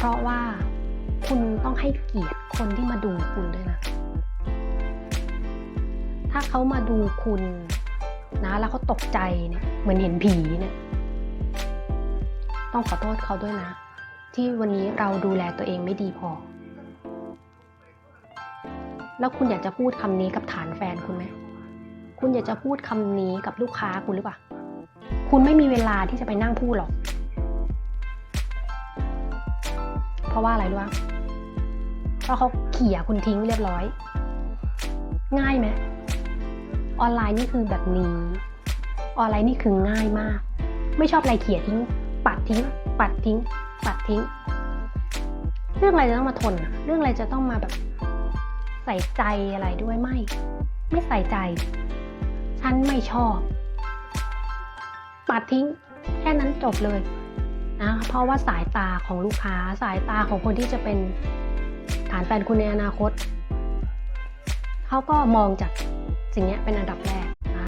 เพราะว่าคุณต้องให้เกียรติคนที่มาดูคุณด้วยนะ ถ้าเขามาดูคุณนะแล้วเขาตกใจเนี่ยเหมือนเห็นผีเนี่ย ต้องขอโทษเขาด้วยนะ ที่วันนี้เราดูแลตัวเองไม่ดีพอ แล้วคุณอยากจะพูดคำนี้กับฐานแฟนคุณไหมคุณอยากจะพูดคำนี้กับลูกค้าคุณหรือเปล่า คุณไม่มีเวลาที่จะไปนั่งพูดหรอก เพราะว่าอะไรรู้ปะเพราะเขาเขี่ยคุณทิ้งเรียบร้อย ง่ายไหมออนไลน์นี่คือแบบนี้ ออนไลน์นี่คือง่ายมาก ไม่ชอบอะไรเขี่ยทิ้ง ปัดทิ้ง ปัดทิ้ง ปัดทิ้ง เรื่องอะไรจะต้องมาทน เรื่องอะไรจะต้องมาแบบใส่ใจอะไรด้วยไม่ ไม่ใส่ใจ ฉันไม่ชอบ ปัดทิ้ง แค่นั้นจบเลย นะเพราะว่าสายตาของลูกค้าสายตาของคนที่จะเป็นฐานแฟนคุณในอนาคต เขาก็มองจากสิ่งนี้เป็นอันดับแรก